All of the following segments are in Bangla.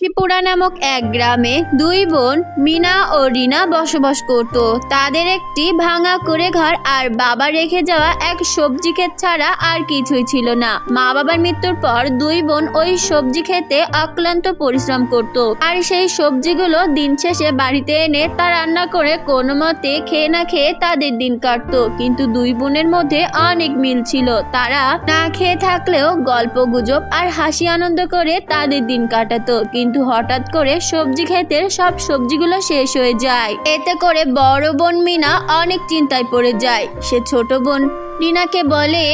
লক্ষ্মীপুরা নামক এক গ্রামে দুই বোন মিনা ও রিনা বসবাস করত। তাদের একটি ভাঙা করে ঘর আর বাবা রেখে যাওয়া এক সবজি ক্ষেত ছাড়া আর কিছুই ছিল না। মা বাবার মৃত্যুর পর দুই বোন ওই সবজি খেতে অক্লান্ত পরিশ্রম করত আর সেই সবজিগুলো দিন শেষে বাড়িতে এনে তা রান্না করে কোনো মতে খেয়ে না খেয়ে তাদের দিন কাটতো। কিন্তু দুই বোনের মধ্যে অনেক মিল ছিল। তারা না খেয়ে থাকলেও গল্প গুজব আর হাসি আনন্দ করে তাদের দিন কাটাতো। কিন্তু হঠাৎ করে সবজি ক্ষেতের সব সবজিগুলো শেষ হয়ে যায়। এতে করে বড় বোন মিনা অনেক চিন্তায় পড়ে যায়। সে ছোট বোন রিনাকে বলে,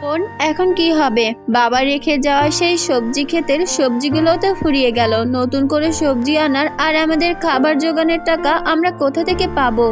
বোন, এখন কি হবে? বাবা রেখে যাওয়া সেই সবজি ক্ষেতের সবজিগুলো তো ফুরিয়ে গেল। নতুন করে সবজি আনার আর আমাদের খাবার জোগানোর টাকা আমরা কোথা থেকে পাবো?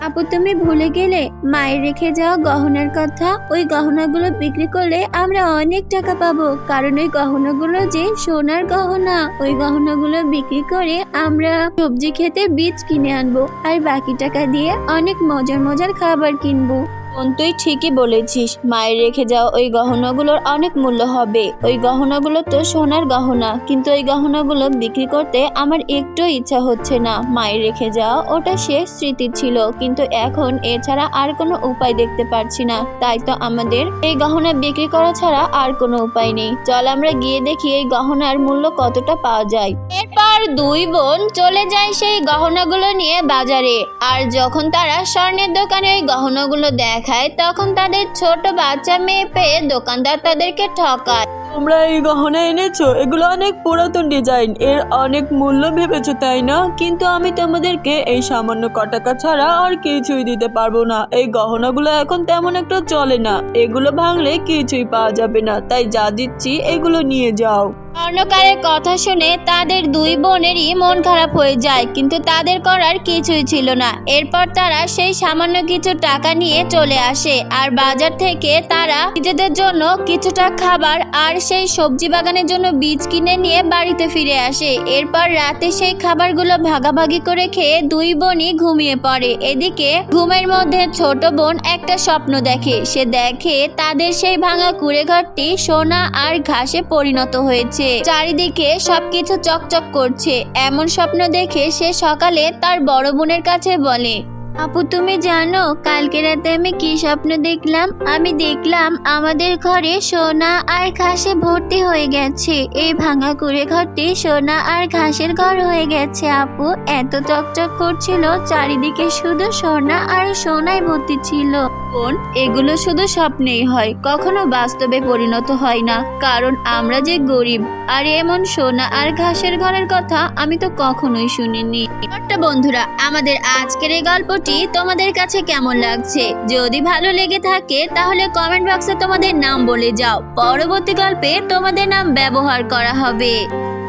আপু, তুমি ভুলে গেলে মায়ের রেখে যাওয়া গহনার কথা, ওই গহনাগুলো বিক্রি করলে আমরা অনেক টাকা পাবো। কারণ ওই গহনাগুলো যে সোনার গহনা, ওই গহনাগুলো বিক্রি করে আমরা সবজি খেতে বীজ কিনে আনব। আর বাকি টাকা দিয়ে অনেক মজার মজার খাবার কিনবো। বোন তুই ঠিকই বলেছিস, মায়ের রেখে যাওয়া ওই গহনাগুলোর অনেক মূল্য হবে। ওই গহনাগুলো তো সোনার গহনা, কিন্তু ওই গহনাগুলো বিক্রি করতে আমার একটু ইচ্ছা হচ্ছে না। মায়ের রেখে যাওয়া ওটা শেষ স্মৃতি ছিল, কিন্তু এখন এছাড়া আর কোনো উপায় দেখতে পারছি না। তাই তো আমাদের এই গহনা বিক্রি করা ছাড়া আর কোনো উপায় নেই। চল আমরা গিয়ে দেখি এই গহনার মূল্য কতটা পাওয়া যায়। এরপর দুই বোন চলে যায় সেই গহনাগুলো নিয়ে বাজারে। আর যখন তারা স্বর্ণের দোকানে ওই গহনাগুলো দেখায় তখন তাদের ছোট বাচ্চা মেয়ে পেয়ে দোকানদার তাদেরকে ঠকায়। তোমরা এই গহনা এনেছো? এগুলো অনেক পুরাতন ডিজাইন, এর অনেক মূল্য ভেবেছো, তাই না? কিন্তু আমি তোমাদেরকে এই সামান্য ক টাকা ছাড়া আর কিছুই দিতে পারব না। এই গহনাগুলো এখন তেমন একটা চলে না। এগুলো ভাঙলে কিছুই পাওয়া যাবে না। তাই যা দিচ্ছি, এগুলো নিয়ে যাও। স্বর্ণকারের কথা শুনে তাদের দুই বোনেরই মন খারাপ হয়ে যায়, কিন্তু তাদের করার কিছুই ছিল না। এরপর তারা সেই সামান্য কিছু টাকা নিয়ে চলে আসে, আর বাজার থেকে তারা নিজেদের জন্য কিছুটা খাবার আর সেই সবজি বাগানের জন্য বীজ কিনে নিয়ে বাড়িতে ফিরে আসে। এরপর রাতে সেই খাবারগুলো ভাগাভাগি করে খেয়ে দুই বোনই ঘুমিয়ে পড়ে। এদিকে ঘুমের মধ্যে ছোট বোন একটা স্বপ্ন দেখে। সে দেখে তাদের সেই ভাঙা কুড়ে ঘরটি সোনা আর ঘাসে পরিণত হয়েছে। চারিদিকে সবকিছু চকচক করছে। এমন স্বপ্ন দেখে সে সকালে তার বড় বোনের কাছে বলে আপু, তুমি জানো, কালকে রাতে আমি কি স্বপ্ন দেখলাম? আমি দেখলাম আমাদের ঘরে সোনা আর ঘাসে ভর্তি হয়ে গেছে। এই ভাঙা কুড়ে ঘরটি সোনা আর ঘাসের ঘর হয়ে গেছে, আপু। এত চকচক করছিল, চারিদিকে শুধু সোনা আর সোনায় ভর্তি ছিল। বোন, এগুলো শুধু স্বপ্নেই হয়, কখনো বাস্তবে পরিণত হয় না, কারণ আমরা যে গরিব। আর এমন সোনা আর ঘাসের ঘরের কথা আমি তো কখনোই শুনিনি। ছোট্ট বন্ধুরা, আমাদের আজকের এই গল্পটি তোমাদের কাছে কেমন লাগছে? যদি ভালো লেগে থাকে, তাহলে কমেন্ট বক্সে তোমাদের নাম বলে যাও। পরবর্তী গল্পে তোমাদের নাম ব্যবহার করা হবে।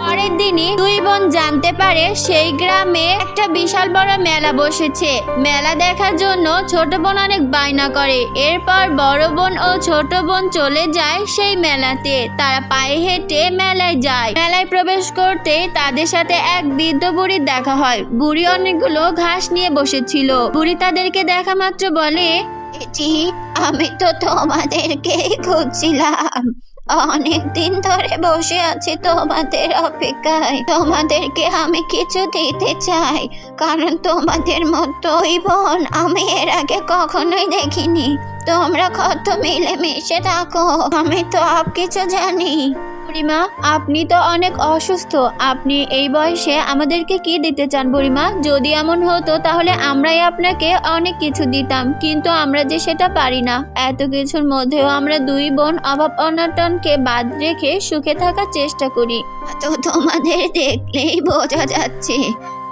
পরের দিনই দুই বোন জানতে পারে সেই গ্রামে একটা বিশাল বড় মেলা বসেছে। মেলা দেখার জন্য ছোট বোন অনেক বায়না করে। এরপর বড় বোন ও ছোট বোন চলে যায় সেই মেলাতে। তারা পায়ে হেঁটে মেলায় যায়। মেলায় প্রবেশ করতে তাদের সাথে এক বৃদ্ধ বুড়ির দেখা হয়। বুড়ি অনেকগুলো ঘাস নিয়ে বসেছিল। বুড়ি তাদেরকে দেখা মাত্র বলে আমি তো তোমাদেরকেই খুঁজছিলাম। অনেক দিন ধরে বসে আছি তোমাদের অপেক্ষায়। তোমাদেরকে আমি কিছু দিতে চাই, কারণ তোমাদের মতোই বোন আমি এর আগে কখনোই দেখিনি। তোমরা কত মিলেমিশে থাকো, আমি তো আপ কিছু জানি। বুড়িমা, আপনি তো অনেক অসুস্থ। আপনি এই বয়সে আমাদেরকে কি দিতে চান বুড়িমা? যদি এমন হতো, তাহলে আমরাই আপনাকে অনেক কিছু দিতাম, কিন্তু আমরা যে সেটা পারি না। এত কিছুর মধ্যেও আমরা দুই বোন অভাব অনাটনকে বাদ রেখে সুখে থাকার চেষ্টা করি। তো তোমাদের দেখলেই বোঝা যাচ্ছে।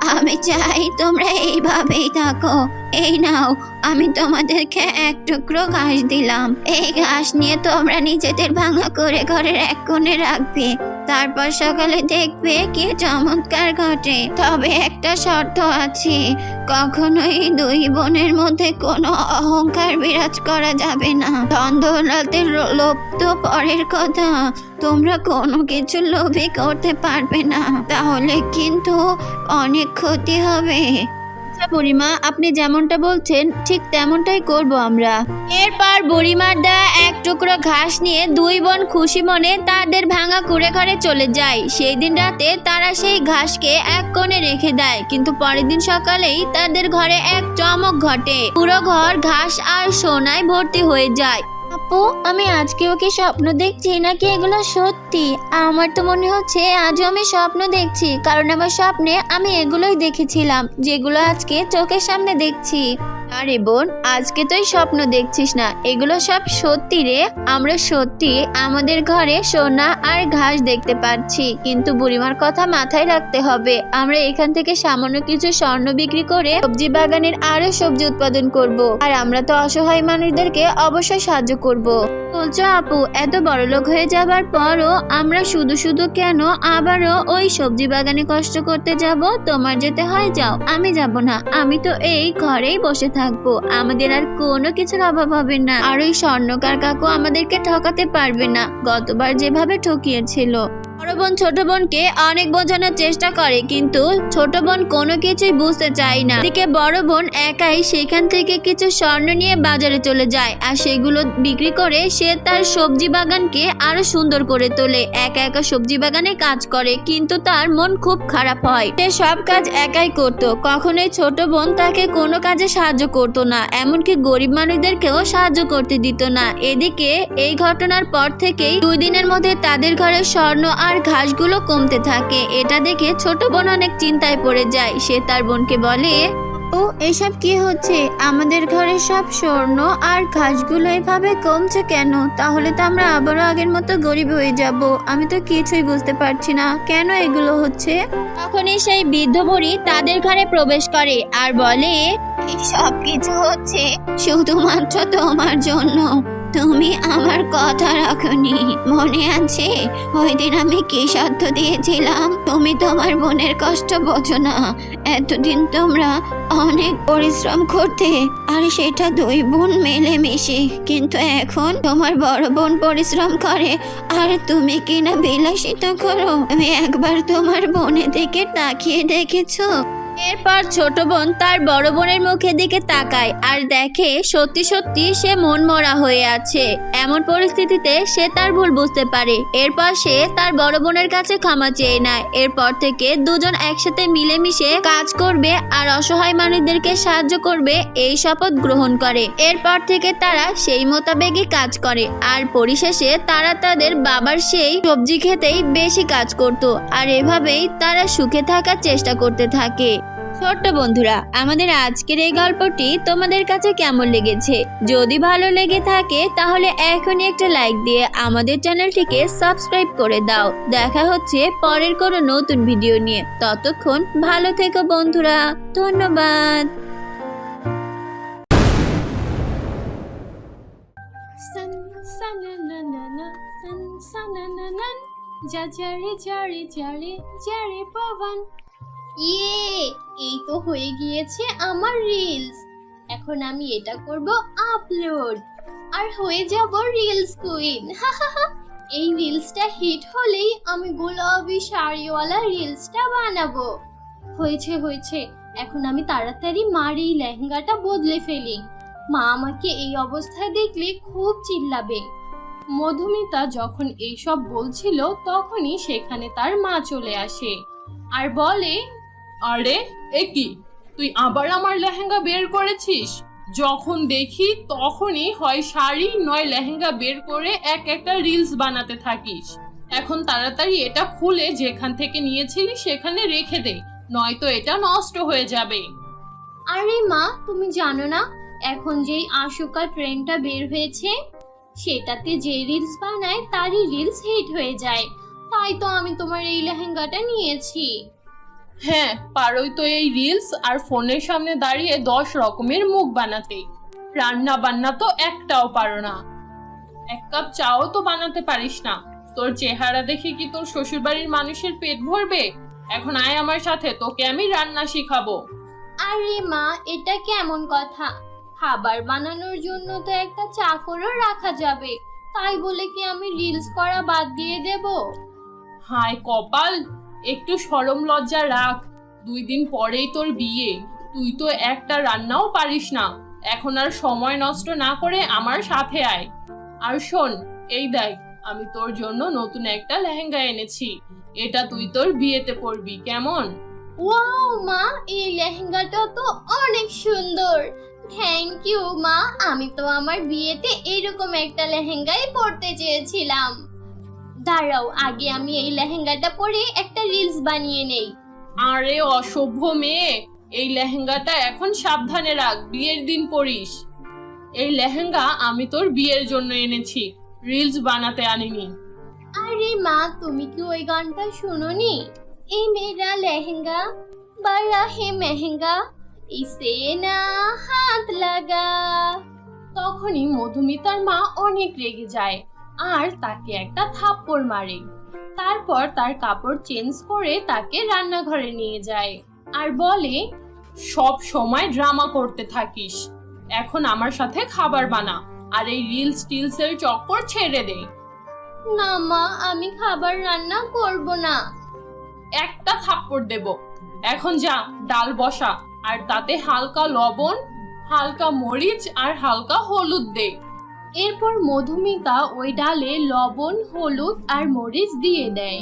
আমি চাই তোমরা এইভাবেই থাকো। এই নাও, আমি তোমাদেরকে এক টুকরো ঘাস দিলাম। এই ঘাস নিয়ে তোমরা নিজেদের ভাঙা করে ঘরের এক কোণে রাখবে। তারপর সকালে দেখবে কি চমৎকার ঘটে। তবে একটা শর্ত আছে, কখনোই দুই বোনের মধ্যে কোনো অহংকার বিরাজ করা যাবে না। দ্বন্দ্বরাতের লোভ তো পরের কথা, তোমরা কোনো কিছু লোভই করতে পারবে না। তাহলে কিন্তু অনেক ক্ষতি হবে। আচ্ছা বুড়িমা, আপনি যেমনটা বলছেন, ঠিক তেমনটাই করব আমরা। এরপর বুড়িমার দেয়া এক টুকরো ঘাস নিয়ে দুই বোন খুশি মনে তাদের ভাঙা কুড়ে ঘরে চলে যায়। সেই দিন রাতে তারা সেই ঘাসকে এক কোণে রেখে দেয়, কিন্তু পরের দিন সকালেই তাদের ঘরে এক চমক ঘটে। পুরো ঘর ঘাস আর সোনায় ভর্তি হয়ে যায়। আপু, আমি আজকেও কি স্বপ্ন দেখছি নাকি এগুলো সত্যি? আমার তো মনে হচ্ছে আজও আমি স্বপ্ন দেখছি, কারণ আমার স্বপ্নে আমি এগুলোই দেখেছিলাম, যেগুলো আজকে চোখের সামনে দেখছি। আরে বোন, আজকে তুই স্বপ্ন দেখছিস না। এগুলো সব সত্যি রে। আমরা সত্যি আমাদের ঘরে সোনা আর ঘাস দেখতে পাচ্ছি। কিন্তু বুড়িমার কথা মাথায় রাখতে হবে। আমরা এখান থেকে সামান্য কিছু স্বর্ণ বিক্রি করে সবজি বাগানের আরও সবজি উৎপাদন করব। আর আমরা তো অসহায় মানুষদেরকে অবশ্যই সাহায্য করব। বলছো আপু, এত বড় লোক হয়ে যাবার পরও আমরা শুধু শুধু কেন আবারও ওই সবজি বাগানে কষ্ট করতে যাব? তোমার যেতে হয় যাও, আমি যাব না, আমি তো এই ঘরেই বসে থাকব, আমাদের আর কোনো কিছুর অভাব হবে না। আর ওই স্বর্ণকার কাকু আমাদেরকে ঠকাতে পারবে না, গতবার যেভাবে ঠকিয়েছিল। বড় বোন, ছোট বোনকে অনেক বোঝানোর চেষ্টা করে, কিন্তু ছোট বোন কোনো কিছুই বুঝতে চায় না। এদিকে বড় বোন একাই সেখান থেকে কিছু স্বর্ণ নিয়ে বাজারে চলে যায়, আর সেগুলো বিক্রি করে সে তার সবজি বাগানকে আরও সুন্দর করে তোলে। একা একা সবজি বাগানে কাজ করে, কিন্তু তার মন খুব খারাপ হয়। সে সব কাজ একাই করত, কখনোই ছোট বোন তাকে কোনো কাজে সাহায্য করতো না, এমনকি গরিব মানুষদেরকেও সাহায্য করতে দিত না। এদিকে এই ঘটনার পর থেকেই দুই দিনের মধ্যে তাদের ঘরে স্বর্ণ আর ঘাসগুলো কমতে থাকে। এটা দেখে ছোট বোন অনেক চিন্তায় পড়ে যায়। সে তার বোনকে বলে, ও, এসব কি হচ্ছে? আমাদের ঘরে সব স্বর্ণ আর ঘাসগুলো এভাবে কমছে কেন? তাহলে তো আমরা আবারও আগের মতো গরিব হয়ে যাব। আমি তো কিছুই বুঝতে পারছি না। কেন এগুলো হচ্ছে? তখনই সেই বৃদ্ধ বুড়ি তাদের ঘরে প্রবেশ করে আর বলে সব কিছু হচ্ছে শুধুমাত্র তোমার জন্য। তুমি আমার কথা রাখনি। মনে আছে? ওই দিন আমি কি সাধ্য দিয়েছিলাম? তুমি তোমার বোনের কষ্ট বোঝো না। এতদিন তোমরা অনেক পরিশ্রম করতে আর সেটা দুই বোন মিলেমিশে। কিন্তু এখন তোমার বড় বোন পরিশ্রম করে। আর তুমি কিনা বিলাসিতা করো? তুমি একবার তোমার বোনের দিকে তাকিয়ে দেখেছ? এরপর ছোট বোন তার বড় বোনের মুখের দিকে তাকায় আর দেখে সত্যি সত্যি সে মন মরা হয়ে আছে। এমন পরিস্থিতিতে সে তার ভুল বুঝতে পারে। এরপর সে তার বড় বোনের কাছে ক্ষমা চেয়ে নেয়। এরপর থেকে দুজন একসাথে মিলেমিশে কাজ করবে আর অসহায় মানুষদেরকে সাহায্য করবে এই শপথ গ্রহণ করে। এরপর থেকে তারা সেই মোতাবেকই কাজ করে। আর পরিশেষে তারা তাদের বাবার সেই সবজি খেতেই বেশি কাজ করত। আর এভাবেই তারা সুখে থাকার চেষ্টা করতে থাকে। ছোট্ট বন্ধুরা আমাদের আজকের এই গল্পটি তোমাদের কাছে কেমন লেগেছে যদি ভালো লেগে থাকে তাহলে এখনই একটা লাইক দিয়ে আমাদের চ্যানেলটিকে সাবস্ক্রাইব করে দাও দেখা হচ্ছে পরের কোনো নতুন ভিডিও নিয়ে ততক্ষণ ভালো থেকো বন্ধুরা ধন্যবাদ ইয়ে এই তো হয়ে গিয়েছে আমার রিলস এখন আমি এটা করব আপলোড আর হয়ে যাব রিলস কুইন এই রিলসটা হিট হলেই আমি গোলাপি শাড়িওয়ালা রিলসটা বানাবো। হয়েছে হয়েছে। এখন আমি তাড়াতাড়ি মার এই লেহেঙ্গাটা বদলে ফেলি। মা আমাকে এই অবস্থায় দেখলে খুব চিল্লাবে। মধুমিতা যখন এইসব বলছিল, তখনই সেখানে তার মা চলে আসে। আর বলে আরে, এ কি? তুই আবার আমার লেহেঙ্গা বের করেছিস? যখন দেখি তখনই হয় শাড়ি, নয় লেহেঙ্গা বের করে এক একটা রিলস বানাতে থাকিস। এখন তাড়াতাড়ি এটা খুলে যেখান থেকে নিয়েছিলি সেখানে রেখে দে, নয়তো এটা নষ্ট হয়ে যাবে। আরে মা, তুমি জানো না, এখন যেই আশুকা ট্রেনটা বের হয়েছে, সেটাতে যে রিলস বানায় তারই রিলস হিট হয়ে যায়। তাই তো আমি তোমার এই লেহেঙ্গাটা নিয়েছি। হ্যাঁ পারোই তো এই রিলস আর ফোনের সামনে দাঁড়িয়ে দশ রকমের মুখ বানাতে। রান্না বান্না তো একটাও পারো না। এক কাপ চাও তো বানাতে পারিস না। তোর চেহারা দেখে কি তোর শ্বশুরবাড়ির মানুষের পেট ভরবে? এখন আয় আমার সাথে তোকে আমি রান্না শিখাবো। আরে মা এটা কেমন কথা? খাবার বানানোর জন্য তো একটা চাকরও রাখা যাবে। তাই বলে কি আমি রিলস করা বাদ দিয়ে দেব? হায় কপাল! একটু সরম লজ্জা রাখ। দুই দিন পরেই তোর বিয়ে। তুই তো একটা রান্নাও পারিস না। এখন আর সময় নষ্ট না করে আমার সাথে আয়। আর শোন, এই দেখ, আমি তোর জন্য নতুন একটা লেহেঙ্গা এনেছি। এটা তুই তোর বিয়েতে পরবি, কেমন? ওয়াও মা, এই লেহেঙ্গাটা তো অনেক সুন্দর। থ্যাংক ইউ মা, আমি তো আমার বিয়েতে এরকম একটা লেহেঙ্গাই পরতে চেয়েছিলাম। দাঁড়াও আগে আমি এই লেহেঙ্গাটা পরে একটা রিলস বানিয়ে নেই। আরে অসভ্য মেয়ে এই লেহেঙ্গাটা এখন সাবধানে রাখ বিয়ের দিন পরিস এই লেহেঙ্গা আমি তোর বিয়ের জন্য এনেছি রিলস বানাতে আনিনি। আরে মা তুমি কি ওই গানটা শুনোনি? এই মেরা লেহেঙ্গা বড়া হে মেহেঙ্গা ইসে না হাত লাগা। তখনই মধুমিতার মা অনেক রেগে যায়। আর তাকে একটা থাপ্পড় মারে। তারপর তার কাপড় চেঞ্জ করে তাকে রান্নাঘরে নিয়ে যায় আর বলে সব সময় ড্রামা করতে থাকিস। এখন আমার সাথে খাবার বানা আর এই রিলস টিলসের চক্কর ছেড়ে দে। না মা আমি খাবার রান্না করব না। একটা থাপ্পড় দেব। এখন যা ডাল বসা আর তাতে হালকা লবণ হালকা মরিচ আর হালকা হলুদ দে। এরপর মধুমিতা ওই ডালে লবণ, হলুদ আর মরিচ দিয়ে দেয়।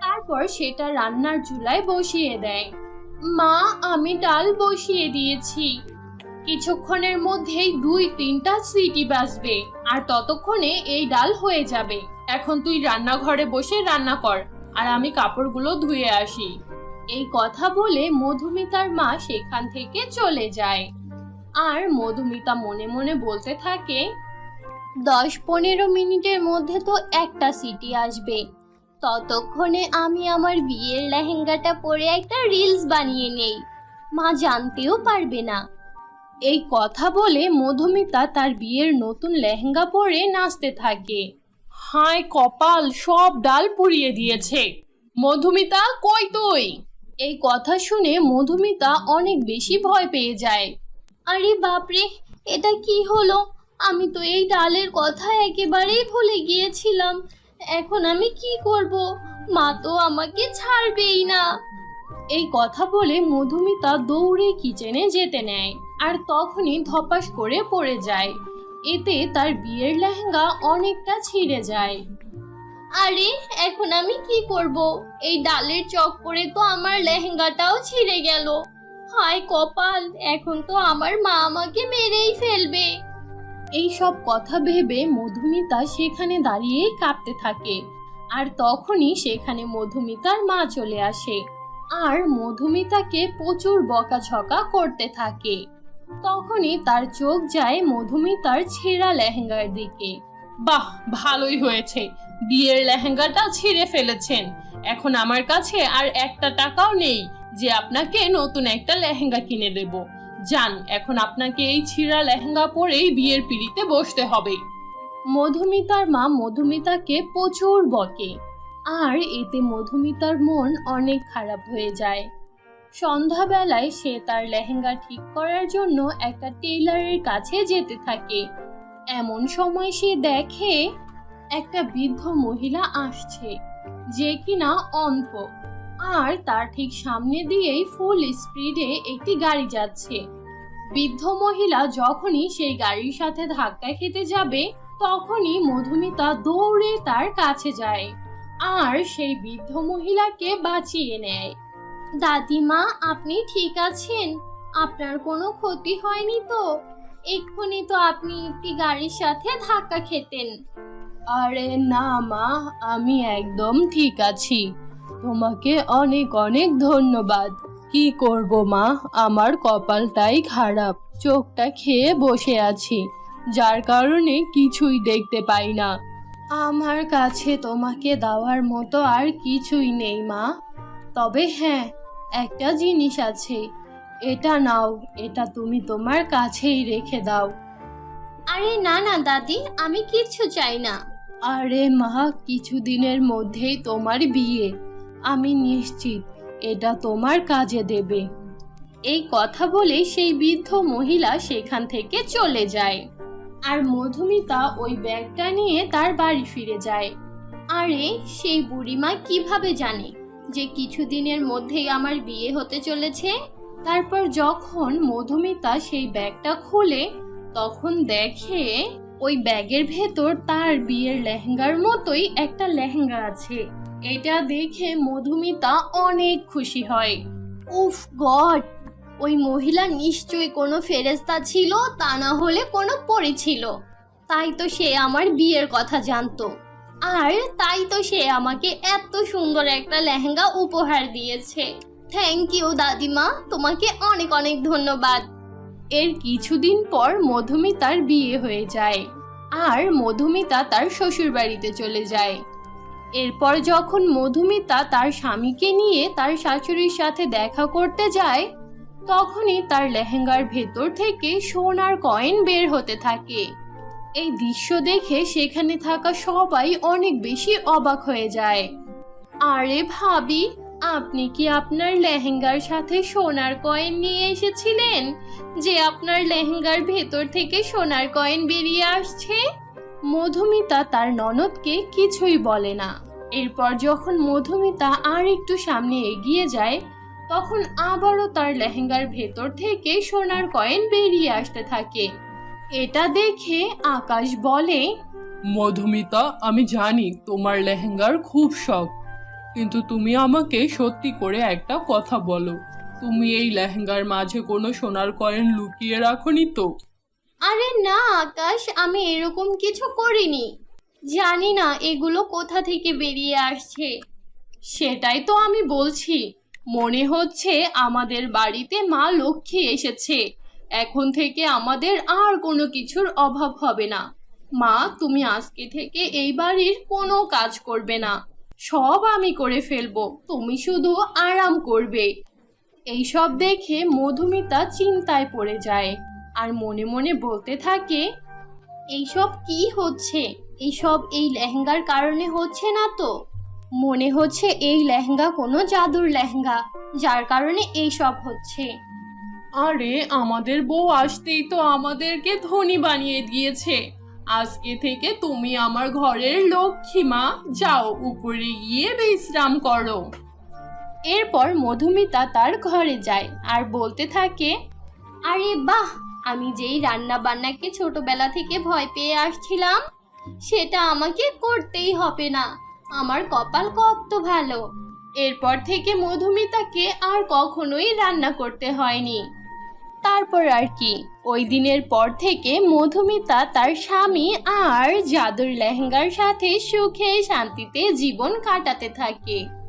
তারপর সেটা রান্নার চুলায় বসিয়ে দেয়। মা, আমি ডাল বসিয়ে দিয়েছি। কিছুক্ষণের মধ্যেই দুই তিনটা সিটি বাজবে আর ততক্ষণে এই ডাল হয়ে যাবে। এখন তুই রান্নাঘরে বসে রান্না কর আর আমি কাপড়গুলো ধুয়ে আসি। এই কথা বলে মধুমিতার মা সেখান থেকে চলে যায়। আর মধুমিতা মনে মনে বলতে থাকে দশ পনেরো মিনিটের মধ্যে তো একটা সিটি আসবে। ততক্ষণে আমি আমার বিয়ের লেহেঙ্গাটা পরে একটা রিলস বানিয়ে নেই। মা জানতেও পারবে না। এই কথা বলে মধুমিতা তার বিয়ের নতুন লেহেঙ্গা পরে নাচতে থাকে। হায় কপাল, সব ডাল পুড়িয়ে দিয়েছে। মধুমিতা, কই তুই? এই কথা শুনে মধুমিতা অনেক বেশি ভয় পেয়ে যায়। আরে বাপরে, এটা কি হলো? আমি তো এই ডালের কথা একেবারেই ভুলে গিয়েছিলাম। এখন আমি কি করব? মা তো আমাকে ছাড়বেই না। এই কথা বলে মধুমিতা দৌড়ে কিচেনে যেতে নেয় আর তখনই ধপাস করে পড়ে যায়। এতে তার বিয়ের লেহেঙ্গা অনেকটা ছিঁড়ে যায়। আরে, এখন আমি কি করব? এই ডালের চক্করে তো আমার লেহেঙ্গাটাও ছিঁড়ে গেল। হায় কপাল, এখন তো আমার মা আমাকে মেরেই ফেলবে। এই সব কথা ভেবে মধুমিতা সেখানে দাঁড়িয়েই কাঁপতে থাকে। আর তখনই সেখানে মধুমিতার মা চলে আসে। আর মধুমিতাকে প্রচুর বকাঝকা করতে থাকে। তখনই তার চোখ যায় মধুমিতার ছেঁড়া লেহেঙ্গার দিকে। বাহ, ভালোই হয়েছে। বিয়ের লেহেঙ্গাটা ছিঁড়ে ফেলেছেন। এখন আমার কাছে আর একটা টাকাও নেই যে আপনাকে নতুন একটা লেহেঙ্গা কিনে দেব। যান, এখন আপনাকে এই ছিঁড়া লেহেঙ্গা পরেই বিয়ের পিড়িতে বসতে হবে। মধুমিতার মা মধুমিতাকে প্রচুর বকে। আর এতে মধুমিতার মন অনেক খারাপ হয়ে যায়। সন্ধ্যাবেলায় সে তার লেহেঙ্গা ঠিক করার জন্য একটা টেইলারের কাছে যেতে থাকে। এমন সময় সে দেখে একটা বৃদ্ধ মহিলা আসছে, যে কিনা অন্ধ। আর তার ঠিক সামনে দিয়েই ফুল স্পিডে একটি গাড়ি যাচ্ছে। বৃদ্ধ মহিলা যখনই সেই গাড়ির সাথে ধাক্কা খেতে যাবে, তখনই মধুমিতা দৌড়ে তার কাছে যায় আর সেই বৃদ্ধ মহিলাকে বাঁচিয়ে নেয়। দাদিমা, আপনি ঠিক আছেন? আপনার কোনো ক্ষতি হয়নি তো? এক্ষুনি তো আপনি একটি গাড়ির সাথে ধাক্কা খেতেন। আরে না মা, আমি একদম ঠিক আছি। তোমাকে অনেক অনেক ধন্যবাদ। কি করব মা? আমার কপালটাই খারাপ। চোখটা খেয়ে বসে আছি। যার কারণে কিছুই দেখতে পাই না। আমার কাছে তোমাকে দেওয়ার মতো আর কিছুই নেই মা। তবে হ্যাঁ একটা জিনিস আছে। এটা নাও এটা তুমি তোমার কাছেই রেখে দাও। আরে না না দাদি আমি কিচ্ছু চাই না। আরে মা কিছুদিনের মধ্যেই তোমার বিয়ে। আমি নিশ্চিত, এটা তোমার কাজে দেবে। এই কথা বলে সেই বৃদ্ধ মহিলা সেখান থেকে চলে যায়। আর মধুমিতা ওই ব্যাগটা নিয়ে তার বাড়ি ফিরে যায়। আরে, সেই বুড়িমা কীভাবে জানে যে কিছুদিনের মধ্যেই আমার বিয়ে হতে চলেছে? তারপর যখন মধুমিতা সেই ব্যাগটা খোলে, তখন দেখে ওই ব্যাগের ভেতর তার বিয়ের লেহেঙ্গার মতোই একটা লেহেঙ্গা আছে। এটা দেখে মধুমিতা অনেক খুশি হয়। উফ গড, ওই মহিলা নিশ্চয়ই কোনো ফেরেস্তা ছিল, তা না হলে কোনো পরি ছিল। তাই তো সে আমার বিয়ের কথা জানতো। আর তাই তো সে আমাকে এত সুন্দর একটা লেহেঙ্গা উপহার দিয়েছে। থ্যাংক ইউ দাদিমা, তোমাকে অনেক অনেক ধন্যবাদ। এর কিছুদিন পর মধুমিতার বিয়ে হয়ে যায়। আর মধুমিতা তার শ্বশুর বাড়িতে চলে যায়। এরপর যখন মধুমিতা তার স্বামীকে নিয়ে তার শাশুড়ির সাথে দেখা করতে যায়, তখনই তার লেহেঙ্গার ভেতর থেকে সোনার কয়েন বের হতে থাকে। এই দৃশ্য দেখে সেখানে থাকা সবাই অনেক বেশি অবাক হয়ে যায়। আরে ভাবি, আপনি কি আপনার লেহেঙ্গার সাথে সোনার কয়েন নিয়ে এসেছিলেন? যে আপনার লেহেঙ্গার ভেতর থেকে সোনার কয়েন বেরিয়ে আসছে? মধুমিতা তার ননদকে কিছুই বলে না। এরপর যখন মধুমিতা আর একটু সামনে এগিয়ে যায়, তখন আবারও তার লেহেঙ্গার ভেতর থেকে সোনার কয়েন বেরিয়ে আসতে থাকে। এটা দেখে আকাশ বলে, মধুমিতা, আমি জানি তোমার লেহেঙ্গার খুব শখ, কিন্তু তুমি আমাকে সত্যি করে একটা কথা বলো। তুমি এই লেহেঙ্গার মাঝে কোনো সোনার কয়েন লুকিয়ে রাখোনি তো? আরে না, আকাশ, আমি এরকম কিছু করিনি। জানি না এগুলো কোথা থেকে বেরিয়ে আসছে। সেটাই তো আমি বলছি। মনে হচ্ছে আমাদের বাড়িতে মা লক্ষ্মী এসেছে। এখন থেকে আমাদের আর কোনো কিছুর অভাব হবে না। মা, তুমি আজকে থেকে এই বাড়ির কোনো কাজ করবে না। সব আমি করে ফেলব। তুমি শুধু আরাম করবে। এইসব দেখে মধুমিতা চিন্তায় পড়ে যায়। আর মনে মনে বলতে থাকে এইসব কি হচ্ছে? এইসব এই লেহেঙ্গার কারণে হচ্ছে না তো? মনে হচ্ছে এই লেহেঙ্গা কোনো জাদুর লেহেঙ্গা যার কারণে এইসব হচ্ছে। আরে আমাদের বউ আসতেই তো আমাদেরকে ধনী বানিয়ে দিয়েছে। আজকে থেকে তুমি আমার ঘরের লক্ষ্মী মা যাও উপরে গিয়ে বিশ্রাম করো। এরপর মধুমিতা তার ঘরে যায় আর বলতে থাকে আরে বাহ আমি যেই রান্না বান্নাকে ছোটবেলা থেকে ভয় পেয়ে আসছিলাম, সেটা আমাকে করতেই হবে না। আমার কপাল কত ভালো। এরপর থেকে মধুমিতাকে আর কখনোই রান্না করতে হয়নি। তারপর আর কি। ওই দিনের পর থেকে মধুমিতা তার স্বামী আর জাদুর লেহেঙ্গার সাথে সুখে শান্তিতে জীবন কাটাতে থাকে।